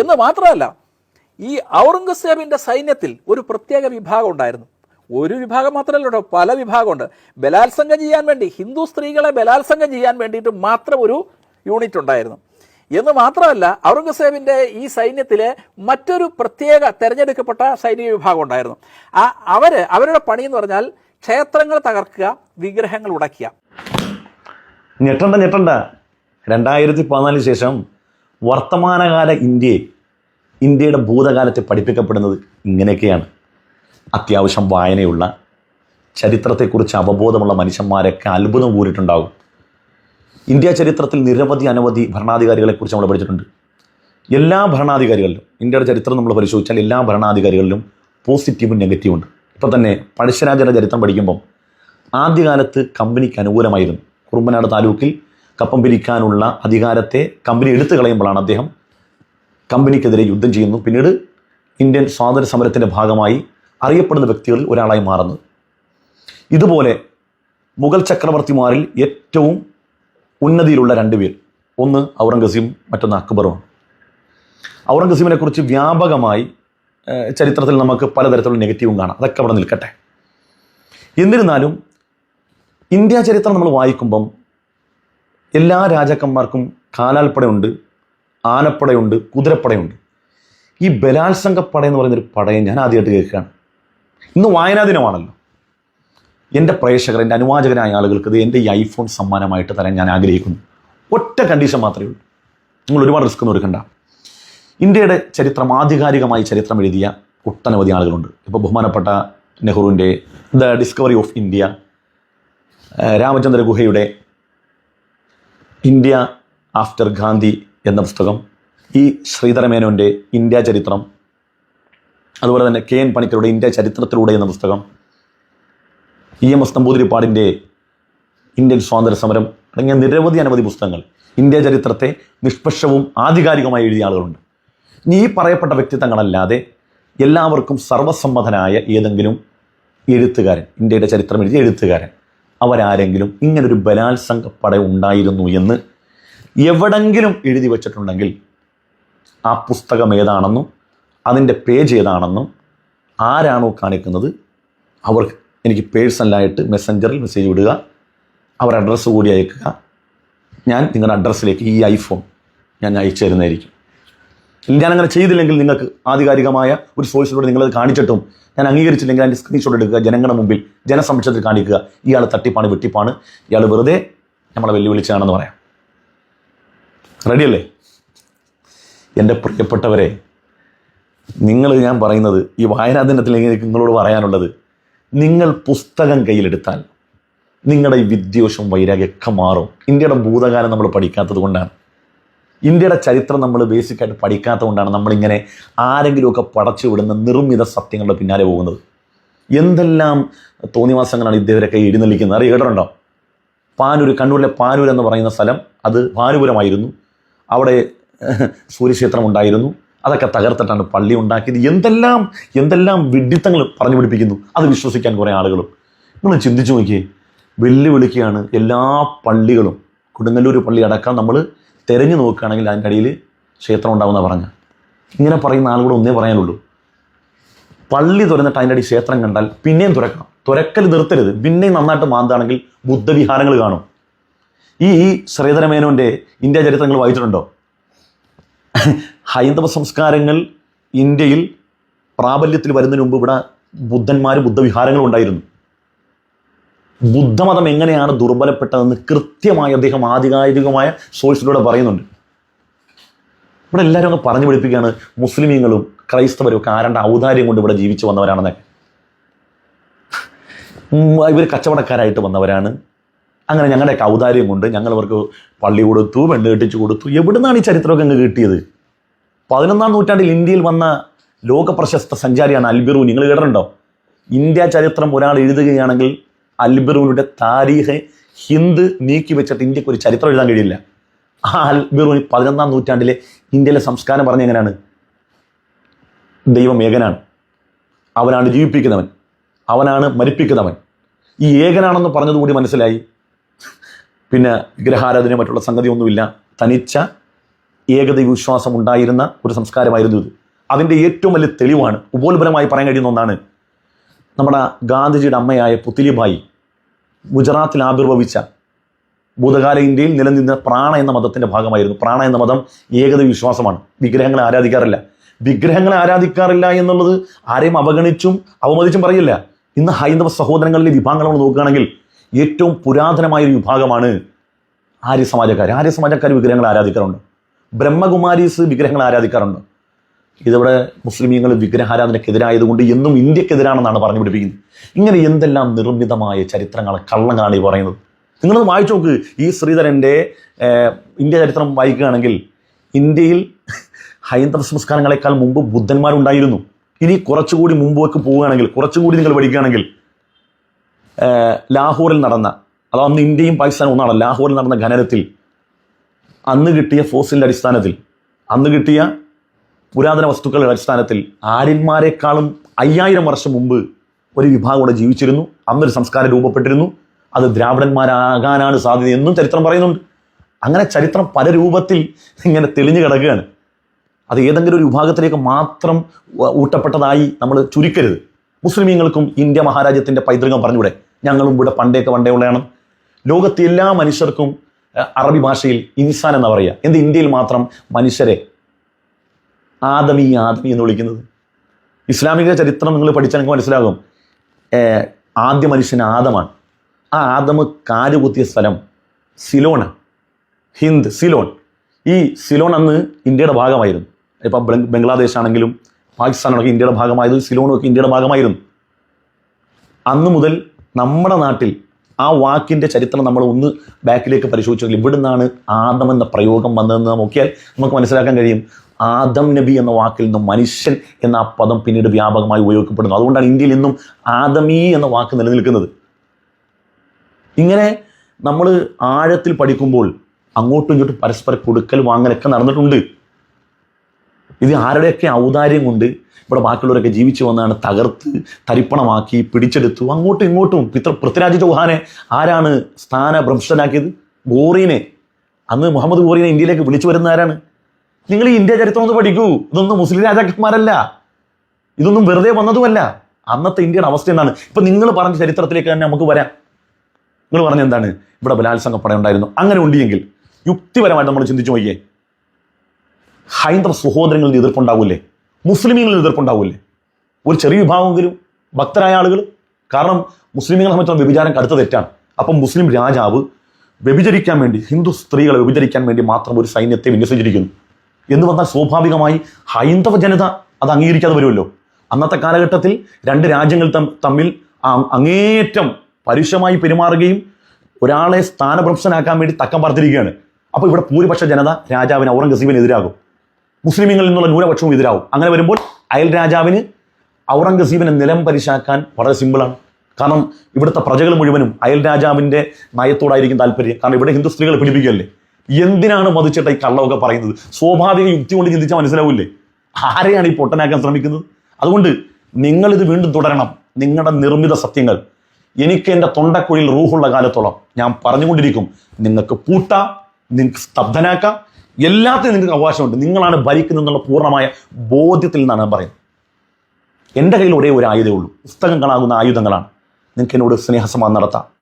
എന്ന് മാത്രമല്ല ഈ ഔറംഗസേബിന്റെ സൈന്യത്തിൽ ഒരു പ്രത്യേക വിഭാഗം ഉണ്ടായിരുന്നു. ഒരു വിഭാഗം മാത്രമല്ല കേട്ടോ പല വിഭാഗമുണ്ട്. ബലാത്സംഗം ചെയ്യാൻ വേണ്ടി ഹിന്ദു സ്ത്രീകളെ ബലാത്സംഗം ചെയ്യാൻ വേണ്ടിയിട്ട് മാത്രം ഒരു യൂണിറ്റ് ഉണ്ടായിരുന്നു. എന്ന് മാത്രമല്ല ഔറംഗസേബിന്റെ ഈ സൈന്യത്തിലെ മറ്റൊരു പ്രത്യേക തിരഞ്ഞെടുക്കപ്പെട്ട സൈനിക വിഭാഗം ഉണ്ടായിരുന്നു. ആ അവർ അവരുടെ പണി എന്ന് പറഞ്ഞാൽ ക്ഷേത്രങ്ങൾ തകർക്കുക വിഗ്രഹങ്ങൾ ഉടക്കുക ഞെട്ടണ്ട ഞെട്ടണ്ട. രണ്ടായിരത്തി പതിനാലിന് ശേഷം വർത്തമാനകാല ഇന്ത്യയെ ഇന്ത്യയുടെ ഭൂതകാലത്തെ പഠിപ്പിക്കപ്പെടുന്നത് ഇങ്ങനെയൊക്കെയാണ്. അത്യാവശ്യം വായനയുള്ള ചരിത്രത്തെക്കുറിച്ച് അവബോധമുള്ള മനുഷ്യന്മാരൊക്കെ അത്ഭുതം കൂടിയിട്ടുണ്ടാകും. ഇന്ത്യ ചരിത്രത്തിൽ നിരവധി അനവധി ഭരണാധികാരികളെക്കുറിച്ച് നമ്മൾ പഠിച്ചിട്ടുണ്ട്. എല്ലാ ഭരണാധികാരികളിലും ഇന്ത്യയുടെ ചരിത്രം നമ്മൾ പരിശോധിച്ചാൽ എല്ലാ ഭരണാധികാരികളിലും പോസിറ്റീവും നെഗറ്റീവും ഉണ്ട്. ഇപ്പോൾ തന്നെ പഴശ്ശരാജയുടെ ചരിത്രം പഠിക്കുമ്പം ആദ്യകാലത്ത് കമ്പനിക്ക് അനുകൂലമായിരുന്നു. കുറുമ്പനാട് താലൂക്കിൽ കപ്പം പിരിക്കാനുള്ള അധികാരത്തെ കമ്പനി എടുത്തു കളയുമ്പോഴാണ് അദ്ദേഹം കമ്പനിക്കെതിരെ യുദ്ധം ചെയ്യുന്നു. പിന്നീട് ഇന്ത്യൻ സ്വാതന്ത്ര്യ സമരത്തിന്റെ ഭാഗമായി അറിയപ്പെടുന്ന വ്യക്തികളിൽ ഒരാളായി മാറുന്നത് ഇതുപോലെ മുഗൾ ചക്രവർത്തിമാരിൽ ഏറ്റവും ഉന്നതിയിലുള്ള രണ്ടുപേർ ഒന്ന് ഔറംഗസീബും മറ്റൊന്ന് അക്ബറുമാണ്. ഔറംഗസീബിനെ കുറിച്ച് വ്യാപകമായി ചരിത്രത്തിൽ നമുക്ക് പലതരത്തിലുള്ള നെഗറ്റീവും കാണാം. അതൊക്കെ അവിടെ നിൽക്കട്ടെ. എന്നിരുന്നാലും ഇന്ത്യ ചരിത്രം നമ്മൾ വായിക്കുമ്പം എല്ലാ രാജാക്കന്മാർക്കും കാലാൽപ്പടയുണ്ട് ആനപ്പടയുണ്ട് കുതിരപ്പടയുണ്ട്. ഈ ബലാത്സംഗ പട എന്ന് പറയുന്നൊരു പടയെ ഞാൻ ആദ്യമായിട്ട് കേൾക്കുകയാണ്. ഇന്ന് വായനാ ദിനമാണല്ലോ. എന്റെ പ്രേക്ഷകർ എന്റെ അനുവാചകരായ ആളുകൾക്ക് ഇത് എന്റെ ഈ ഐഫോൺ സമ്മാനമായിട്ട് തരാൻ ഞാൻ ആഗ്രഹിക്കുന്നു. ഒറ്റ കണ്ടീഷൻ മാത്രമേ ഉള്ളൂ. നിങ്ങൾ ഒരുപാട് റിസ്ക് ഒന്നും എടുക്കണ്ട. ഇന്ത്യയുടെ ചരിത്രം ആധികാരികമായി ചരിത്രം എഴുതിയ ഒട്ടനവധി ആളുകളുണ്ട്. ഇപ്പോൾ ബഹുമാനപ്പെട്ട നെഹ്റുവിന്റെ the Discovery of India Ramachandra ഗുഹയുടെ ഇന്ത്യ ആഫ്റ്റർ ഗാന്ധി എന്ന പുസ്തകം ഈ ശ്രീധര മേനോന്റെ ഇന്ത്യ ചരിത്രം അതുപോലെ തന്നെ കെ എൻ പണിക്കരുടെ ഇന്ത്യ ചരിത്രത്തിലൂടെ എന്ന പുസ്തകം ഇ എം എസ് നമ്പൂതിരിപ്പാടിന്റെ ഇന്ത്യൻ സ്വാതന്ത്ര്യ സമരം തുടങ്ങിയ നിരവധി അനവധി പുസ്തകങ്ങൾ ഇന്ത്യ ചരിത്രത്തെ നിഷ്പക്ഷവും ആധികാരികമായി എഴുതിയ ആളുകളുണ്ട്. ഇനി ഈ പറയപ്പെട്ട വ്യക്തിത്വങ്ങളല്ലാതെ എല്ലാവർക്കും സർവസമ്മതനായ ഏതെങ്കിലും എഴുത്തുകാരൻ ഇന്ത്യയുടെ ചരിത്രം എഴുതിയ എഴുത്തുകാരൻ അവരാരെങ്കിലും ഇങ്ങനൊരു ബലാത്സംഗ പട ഉണ്ടായിരുന്നു എന്ന് എവിടെങ്കിലും എഴുതി വച്ചിട്ടുണ്ടെങ്കിൽ ആ പുസ്തകം ഏതാണെന്നും അതിന്റെ പേജ് ഏതാണെന്നും ആരാണോ കാണിക്കുന്നത് അവർ എനിക്ക് പേഴ്സണലായിട്ട് മെസ്സഞ്ചറിൽ മെസ്സേജ് വിടുക അവർ അഡ്രസ്സ് കൂടി അയക്കുക. ഞാൻ നിങ്ങളുടെ അഡ്രസ്സിലേക്ക് ഈ ഐഫോൺ ഞാൻ അയച്ചു തരുന്നതായിരിക്കും. ഞാനങ്ങനെ ചെയ്തില്ലെങ്കിൽ നിങ്ങൾക്ക് ആധികാരികമായ ഒരു സോഴ്സിലൂടെ നിങ്ങളത് കാണിച്ചിട്ടും ഞാൻ അംഗീകരിച്ചില്ലെങ്കിൽ അതിന്റെ സ്ക്രീൻഷോട്ട് എടുക്കുക ജനങ്ങളുടെ മുമ്പിൽ ജനസംശയത്തിൽ കാണിക്കുക. ഇയാൾ തട്ടിപ്പാണ് വെട്ടിപ്പാണ്. ഇയാൾ വെറുതെ നമ്മളെ വെല്ലുവിളിച്ചാണെന്ന് പറയാം. റെഡിയല്ലേ എന്റെ പ്രിയപ്പെട്ടവരെ നിങ്ങൾ ഞാൻ പറയുന്നത് ഈ വായനാ ദിനത്തിൽ നിങ്ങളോട് പറയാനുള്ളത് നിങ്ങൾ പുസ്തകം കയ്യിലെടുത്താൽ നിങ്ങളുടെ ഈ വിദ്വേഷവും വൈരാഗ്യമൊക്കെ മാറും. ഇന്ത്യയുടെ ഭൂതകാലം നമ്മൾ പഠിക്കാത്തത് കൊണ്ടാണ്. ഇന്ത്യയുടെ ചരിത്രം നമ്മൾ ബേസിക്കായിട്ട് പഠിക്കാത്തത് കൊണ്ടാണ് നമ്മളിങ്ങനെ ആരെങ്കിലുമൊക്കെ പടച്ചു വിടുന്ന നിർമ്മിത സത്യങ്ങളുടെ പിന്നാലെ പോകുന്നത്. എന്തെല്ലാം തോന്നിവാസങ്ങളാണ് ഇദ്ദേഹരൊക്കെ എഴുന്നള്ളിക്കുന്നത്? അറിയ? കേട്ടിട്ടുണ്ടോ? പാനൂർ കണ്ണൂരിലെ പാനൂർ എന്ന് പറയുന്ന സ്ഥലം അത് പാനുപുരമായിരുന്നു. അവിടെ സൂര്യക്ഷേത്രം ഉണ്ടായിരുന്നു. അതൊക്കെ തകർത്തിട്ടാണ് പള്ളി ഉണ്ടാക്കിയത്. എന്തെല്ലാം എന്തെല്ലാം വിഡിത്തങ്ങൾ പറഞ്ഞു പിടിപ്പിക്കുന്നു? അത് വിശ്വസിക്കാൻ കുറേ ആളുകളും. നിങ്ങൾ ചിന്തിച്ചു നോക്കിയേ വെല്ലുവിളിക്കുകയാണ് എല്ലാ പള്ളികളും. കൊടുങ്ങല്ലൂർ പള്ളി അടക്കം നമ്മൾ തിരഞ്ഞു നോക്കുകയാണെങ്കിൽ അതിന്റെ അടിയിൽ ക്ഷേത്രം ഉണ്ടാവുന്ന പറഞ്ഞ ഇങ്ങനെ പറയുന്ന ആളുകൂടെ ഒന്നേ പറയാനുള്ളൂ. പള്ളി തുറന്നിട്ട് അതിന്റെ അടി ക്ഷേത്രം കണ്ടാൽ പിന്നെയും തുറക്കണം തുരക്കൽ നിർത്തരുത്. പിന്നെയും നന്നായിട്ട് മാന്താണെങ്കിൽ ബുദ്ധവിഹാരങ്ങൾ കാണും. ഈ ശ്രീധരമേനോന്റെ ഇന്ത്യ ചരിത്രങ്ങൾ വായിച്ചിട്ടുണ്ടോ? ഹൈന്ദവ സംസ്കാരങ്ങൾ ഇന്ത്യയിൽ പ്രാബല്യത്തിൽ വരുന്നതിന് മുമ്പ് ഇവിടെ ബുദ്ധന്മാർ ബുദ്ധവിഹാരങ്ങളും ഉണ്ടായിരുന്നു. ബുദ്ധമതം എങ്ങനെയാണ് ദുർബലപ്പെട്ടതെന്ന് കൃത്യമായി അദ്ദേഹം ആധികാരികമായ സോഴ്സിലൂടെ പറയുന്നുണ്ട്. ഇവിടെ എല്ലാവരും അങ്ങ് പറഞ്ഞു പിടിപ്പിക്കുകയാണ് മുസ്ലിമീങ്ങളും ക്രൈസ്തവരും ഒക്കെ ആരണ്ട ഔദാര്യം കൊണ്ട് ഇവിടെ ജീവിച്ചു വന്നവരാണെന്നൊക്കെ ഇവർ കച്ചവടക്കാരായിട്ട് വന്നവരാണ്. അങ്ങനെ ഞങ്ങളുടെയൊക്കെ ഔദാര്യം കൊണ്ട് ഞങ്ങൾ അവർക്ക് പള്ളി കൊടുത്തു പെണ്ണ് കെട്ടിച്ചു കൊടുത്തു. എവിടുന്നാണ് ഈ ചരിത്രമൊക്കെ അങ്ങ് കിട്ടിയത്? പതിനൊന്നാം നൂറ്റാണ്ടിൽ ഇന്ത്യയിൽ വന്ന ലോക പ്രശസ്ത സഞ്ചാരിയാണ് അൽബിറു. നിങ്ങൾ കേട്ടിട്ടുണ്ടോ? ഇന്ത്യ ചരിത്രം ഒരാൾ എഴുതുകയാണെങ്കിൽ അൽബിറുവിന്റെ താരീഖ് ഹിന്ദ് നീക്കി വെച്ചിട്ട് ഇന്ത്യയ്ക്ക് ഒരു ചരിത്രം എഴുതാൻ കഴിയില്ല. ആ അൽബിറൂനി പതിനൊന്നാം നൂറ്റാണ്ടിലെ ഇന്ത്യയിലെ സംസ്കാരം പറഞ്ഞ എങ്ങനെയാണ്? ദൈവം ഏകനാണ് അവനാണ് ജീവിപ്പിക്കുന്നവൻ. അവനാണ് മരിപ്പിക്കുന്നവൻ. ഈ ഏകനാണെന്ന് പറഞ്ഞതുകൂടി മനസ്സിലായി. പിന്നെ വിഗ്രഹാരാധന മറ്റുള്ള സംഗതിയൊന്നുമില്ല. തനിച്ച ഏകദൈവ വിശ്വാസം ഉണ്ടായിരുന്ന ഒരു സംസ്കാരമായിരുന്നു ഇത്. അതിന്റെ ഏറ്റവും വലിയ തെളിവാണ്. ഉപോത്ബലമായി പറയാൻ കഴിയുന്ന ഒന്നാണ് നമ്മുടെ ഗാന്ധിജിയുടെ അമ്മയായ പുത്തിലിബായി ഗുജറാത്തിൽ ആവിർഭവിച്ച ഭൂതകാല ഇന്ത്യയിൽ നിലനിന്ന പ്രാണ എന്ന മതത്തിന്റെ ഭാഗമായിരുന്നു. പ്രാണ എന്ന മതം ഏകത വിശ്വാസമാണ്. വിഗ്രഹങ്ങളെ ആരാധിക്കാറില്ല. വിഗ്രഹങ്ങളെ ആരാധിക്കാറില്ല എന്നുള്ളത് ആരെയും അവഗണിച്ചും അവമതിച്ചും പറയില്ല. ഇന്ന് ഹൈന്ദവ സഹോദരങ്ങളിലെ വിഭാഗങ്ങൾ നമ്മൾ നോക്കുകയാണെങ്കിൽ ഏറ്റവും പുരാതനമായ ഒരു വിഭാഗമാണ് ആര്യ സമാജക്കാർ ആര്യ സമാജക്കാർ വിഗ്രഹങ്ങൾ ആരാധിക്കാറുണ്ട്. ബ്രഹ്മകുമാരീസ് വിഗ്രഹങ്ങൾ ആരാധിക്കാറുണ്ട്. ഇതിവിടെ മുസ്ലിമീങ്ങൾ വിഗ്രഹാരാധനക്കെതിരായതുകൊണ്ട് എന്നും ഇന്ത്യക്കെതിരാണെന്നാണ് പറഞ്ഞു പിടിപ്പിക്കുന്നത്. ഇങ്ങനെ എന്തെല്ലാം നിർമ്മിതമായ ചരിത്രങ്ങളെ കള്ളങ്ങളാണ് ഈ പറയുന്നത്. നിങ്ങളത് വായിച്ചു നോക്ക്. ഈ ശ്രീധരന്റെ ഇന്ത്യ ചരിത്രം വായിക്കുകയാണെങ്കിൽ ഇന്ത്യയിൽ ഹൈന്ദവ സംസ്കാരങ്ങളെക്കാൾ മുമ്പ് ബുദ്ധന്മാരുണ്ടായിരുന്നു. ഇനി കുറച്ചുകൂടി മുമ്പോട്ട് പോവുകയാണെങ്കിൽ കുറച്ചുകൂടി നിങ്ങൾ പഠിക്കുകയാണെങ്കിൽ ലാഹോറിൽ നടന്ന അത് അന്ന് ഇന്ത്യയും പാകിസ്ഥാനും ഒന്നാണ് ലാഹോറിൽ നടന്ന ഖനനത്തിൽ അന്ന് കിട്ടിയ ഫോസിലിന്റെ അടിസ്ഥാനത്തിൽ അന്ന് കിട്ടിയ പുരാതന വസ്തുക്കളുടെ അടിസ്ഥാനത്തിൽ ആര്യന്മാരെക്കാളും അയ്യായിരം വർഷം മുമ്പ് ഒരു വിഭാഗം ഇവിടെ ജീവിച്ചിരുന്നു. അന്നൊരു സംസ്കാരം രൂപപ്പെട്ടിരുന്നു. അത് ദ്രാവിഡന്മാരാകാനാണ് സാധ്യത എന്നും ചരിത്രം പറയുന്നുണ്ട്. അങ്ങനെ ചരിത്രം പല രൂപത്തിൽ ഇങ്ങനെ തെളിഞ്ഞു കിടക്കുകയാണ്. അത് ഏതെങ്കിലും ഒരു വിഭാഗത്തിലേക്ക് മാത്രം ഊട്ടപ്പെട്ടതായി നമ്മൾ ചുരുക്കരുത്. മുസ്ലിമീങ്ങൾക്കും ഇന്ത്യ മഹാരാജ്യത്തിന്റെ പൈതൃകം പറഞ്ഞൂടെ. ഞങ്ങളും ഇവിടെ പണ്ടേക്ക് പണ്ടേ ഉള്ളതാണ്. ലോകത്തെ എല്ലാ മനുഷ്യർക്കും അറബി ഭാഷയിൽ ഇൻസാൻ എന്ന് പറയുക. എന്ത് ഇന്ത്യയിൽ മാത്രം മനുഷ്യരെ ആദമി ആദമി എന്ന് വിളിക്കുന്നത്. ഇസ്ലാമിക ചരിത്രം നിങ്ങൾ പഠിച്ചാൽ നിങ്ങൾക്ക് മനസ്സിലാകും. ആദ്യ മനുഷ്യൻ ആദമാണ്. ആ ആദമ് കാലുകുത്തിയ സ്ഥലം സിലോണ് ഹിന്ദ് സിലോൺ. ഈ സിലോൺ അന്ന് ഇന്ത്യയുടെ ഭാഗമായിരുന്നു. ഇപ്പം ബംഗ്ലാദേശ് ആണെങ്കിലും പാകിസ്ഥാനാണെങ്കിലും ഇന്ത്യയുടെ ഭാഗമായത് സിലോണും ഇന്ത്യയുടെ ഭാഗമായിരുന്നു. അന്ന് മുതൽ നമ്മുടെ നാട്ടിൽ ആ വാക്കിന്റെ ചരിത്രം നമ്മൾ ഒന്ന് ബാക്കിലേക്ക് പരിശോധിച്ചെങ്കിൽ ഇവിടെ ആദമെന്ന പ്രയോഗം വന്നതെന്ന് നോക്കിയാൽ നമുക്ക് മനസ്സിലാക്കാൻ കഴിയും. ആദം നബി എന്ന വാക്കിൽ നിന്നും മനുഷ്യൻ എന്ന ആ പദം പിന്നീട് വ്യാപകമായി ഉപയോഗിക്കപ്പെടുന്നു അതുകൊണ്ടാണ് ഇന്ത്യയിൽ ഇന്നും ആദമീ എന്ന വാക്ക് നിലനിൽക്കുന്നത്. ഇങ്ങനെ നമ്മൾ ആഴത്തിൽ പഠിക്കുമ്പോൾ അങ്ങോട്ടും ഇങ്ങോട്ടും പരസ്പരം കൊടുക്കൽ വാങ്ങലൊക്കെ നടന്നിട്ടുണ്ട്. ഇത് ആരുടെയൊക്കെ ഔദാര്യം കൊണ്ട് ഇവിടെ ബാക്കിയുള്ളവരൊക്കെ ജീവിച്ചു വന്നാണ് തകർത്ത് തരിപ്പണമാക്കി പിടിച്ചെടുത്തു അങ്ങോട്ടും ഇങ്ങോട്ടും പിത്ര പൃഥ്വിരാജ് ചൗഹാനെ ആരാണ് സ്ഥാനഭ്രംശനാക്കിയത് ഗോറീനെ. അന്ന് മുഹമ്മദ് ഗോറീനെ ഇന്ത്യയിലേക്ക് വിളിച്ചു വരുന്ന ആരാണ്? നിങ്ങൾ ഈ ഇന്ത്യ ചരിത്രം ഒന്ന് പഠിക്കൂ. ഇതൊന്നും മുസ്ലിം രാജാക്കന്മാരല്ല. ഇതൊന്നും വെറുതെ വന്നതുമല്ല. അന്നത്തെ ഇന്ത്യയുടെ അവസ്ഥ എന്താണ്? ഇപ്പൊ നിങ്ങൾ പറഞ്ഞ ചരിത്രത്തിലേക്ക് തന്നെ നമുക്ക് വരാം. നിങ്ങൾ പറഞ്ഞ എന്താണ്? ഇവിടെ ബലാത്സംഗ പട ഉണ്ടായിരുന്നു. അങ്ങനെ ഉണ്ടെങ്കിൽ യുക്തിപരമായിട്ട് നമ്മൾ ചിന്തിച്ചു നോക്കിയേ. ഹൈന്ദവ സഹോദരങ്ങളിൽ എതിർപ്പുണ്ടാവൂലേ മുസ്ലിമീങ്ങളിൽ എതിർപ്പുണ്ടാവൂലേ ഒരു ചെറിയ വിഭാഗമെങ്കിലും ഭക്തരായ ആളുകൾ. കാരണം മുസ്ലിമീങ്ങളെ സംബന്ധിച്ചുള്ള വ്യഭിചാരം കടുത്ത തെറ്റാണ്. അപ്പം മുസ്ലിം രാജാവ് വ്യഭിചരിക്കാൻ വേണ്ടി ഹിന്ദു സ്ത്രീകളെ വ്യഭിചരിക്കാൻ വേണ്ടി മാത്രം ഒരു സൈന്യത്തെ വിന്യസിച്ചിരിക്കുന്നു. എന്ന് പറഞ്ഞാൽ സ്വാഭാവികമായി ഹൈന്ദവ ജനത അത് അംഗീകരിക്കാതെ വരുമല്ലോ. അന്നത്തെ കാലഘട്ടത്തിൽ രണ്ട് രാജ്യങ്ങൾ തമ്മിൽ അങ്ങേറ്റം പരുഷമായി പെരുമാറുകയും ഒരാളെ സ്ഥാനപ്രംശനാക്കാൻ വേണ്ടി തക്കം പറഞ്ഞിരിക്കുകയാണ് അപ്പോൾ ഇവിടെ ഭൂരിപക്ഷ ജനത രാജാവിന് ഔറംഗസീബിന് എതിരാകും. മുസ്ലിമീങ്ങളിൽ നിന്നുള്ള ന്യൂനപക്ഷവും എതിരാകും. അങ്ങനെ വരുമ്പോൾ അയൽ രാജാവിന് ഔറംഗസീബിനെ നിലം പരിശാക്കാൻ വളരെ സിമ്പിളാണ് കാരണം ഇവിടുത്തെ പ്രജകൾ മുഴുവനും അയൽ രാജാവിന്റെ നയത്തോടായിരിക്കും താല്പര്യം. കാരണം ഇവിടെ ഹിന്ദു സ്ത്രീകൾ പിടിപ്പിക്കുകയല്ലേ എന്തിനാണ് മതിച്ചിട്ട് ഈ കള്ളമൊക്കെ പറയുന്നത്? സ്വാഭാവിക യുക്തി കൊണ്ട് ചിന്തിച്ചാൽ മനസ്സിലാവില്ലേ? ആരെയാണ് ഈ പൊട്ടനാക്കാൻ ശ്രമിക്കുന്നത്? അതുകൊണ്ട് നിങ്ങൾ ഇത് വീണ്ടും തുടരണം. നിങ്ങളുടെ നിർമ്മിത സത്യങ്ങൾ. എനിക്ക് എന്റെ തൊണ്ടക്കുഴിയിൽ റൂഹുള്ള കാലത്തോളം ഞാൻ പറഞ്ഞുകൊണ്ടിരിക്കും. നിങ്ങൾക്ക് പൂട്ടാം നിങ്ങൾക്ക് സ്തബ്ധനാക്കാം. എല്ലാത്തിനും നിങ്ങൾക്ക് അവകാശമുണ്ട്. നിങ്ങളാണ് ഭരിക്കുന്നതെന്നുള്ള പൂർണമായ ബോധ്യത്തിൽ നിന്നാണ് ഞാൻ പറയുന്നത്. എന്റെ കയ്യിൽ ഒരേ ഒരു ആയുധമേ ഉള്ളൂ. പുസ്തകങ്ങളാകുന്ന ആയുധങ്ങളാണ്. നിങ്ങൾക്ക് എന്നോട് സ്നേഹസമാനം നടത്താം.